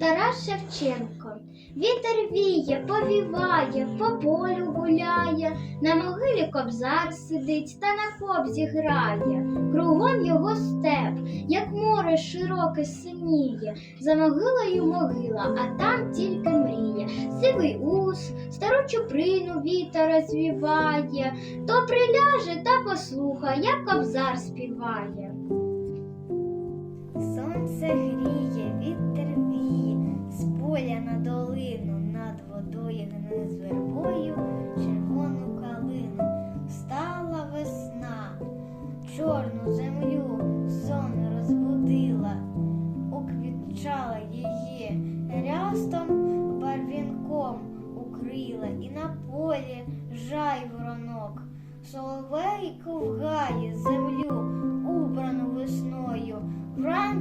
Тарас Шевченко. Вітер віє, повіває, по полю гуляє, на могилі кобзар сидить та на кобзі грає. Кругом його степ, як море широке синіє, за могилою могила, а там тільки мріє. Сивий ус, стару чуприну вітер розвіває, то приляже та послуха, як кобзар співає. Сонце гріє, вітер віє, з поля на долину, над водою гне з вербою червону калину. Стала весна, чорну землю сон розбудила, уквітчала її рястом барвінком укрила, і на полі жайворонок,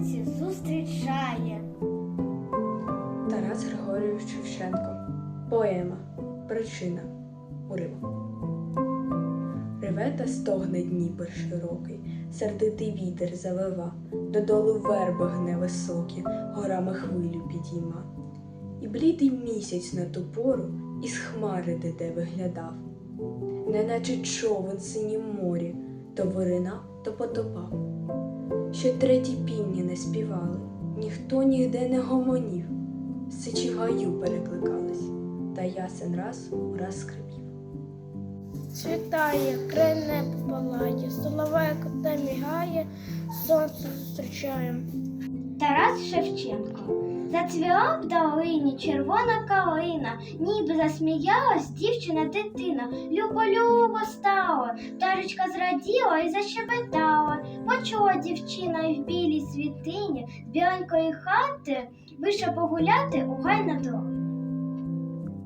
вранці зустрічає. Тарас Григорійович Шевченко. Поема. Причина. Уривок. Реве та стогне Дніпр широкий, сердитий вітер завива, додолу верби гне високі, горами хвилю підійма. І блідий місяць на ту пору із хмари де виглядав, неначе човен синім морі, то виринав, то потопав. Ще треті півні не співали, ніхто нігде не гомонів, сичі в гаю перекликались, та ясен раз у раз скрипів. Світає, крине палає, соловейко та мігає, сонце зустрічає. Тарас Шевченко. Зацвіла в долині червона калина, ніби засміялась дівчина дитина. Любо-любо стало, пташечка зраділа і защебетала. Почула дівчина й в білій світині з біленької хати вийшла погуляти у гай на дорогу.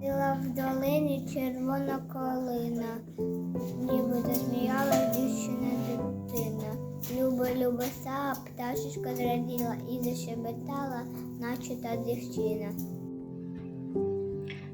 Біла в долині червона калина, ніби засміяла дівчина дитина. Люба стала, пташечка зраділа і защебетала, наче та дівчина.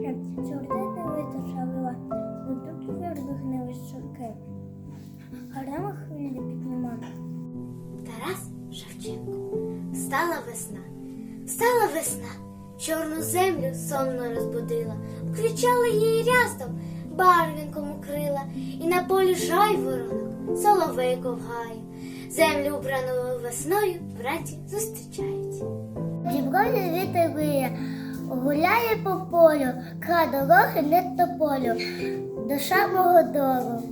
сороки. Чорти виташавила, тут вербихне високе. Гарема хвилі підніма. Тарас Шевченко. Встала весна, встала весна, чорну землю сонно розбудила, включала її рястом, барвінком укрила, і на полі жайворонок, соловейко вгає. Землю убрану весною вранці зустрічають. Діброві вітер виє, гуляє по полю, кра дороги не тополю, душа мого дору.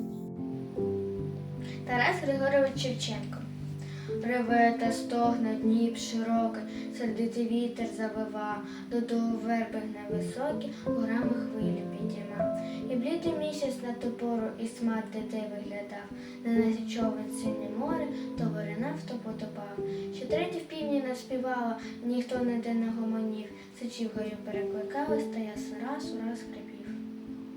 Тарас Григорович Шевченко. Реве та стогне Дніп широкий, сердитий вітер завива, додолу верби гне високі, горами хвилі підійма. І блідий місяць на ту пору і смак дітей виглядав, неначе човен синє море, то виринав, то потопав. Ще треті в півні наспівала, ніхто ніде не гомонів, сичі в гаю перекликались, та я раз ураз скрипів.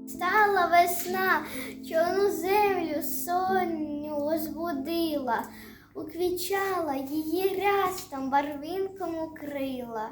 Стала весна, чорну землю сонню розбудила, уквічала її рястом, барвинком укрила.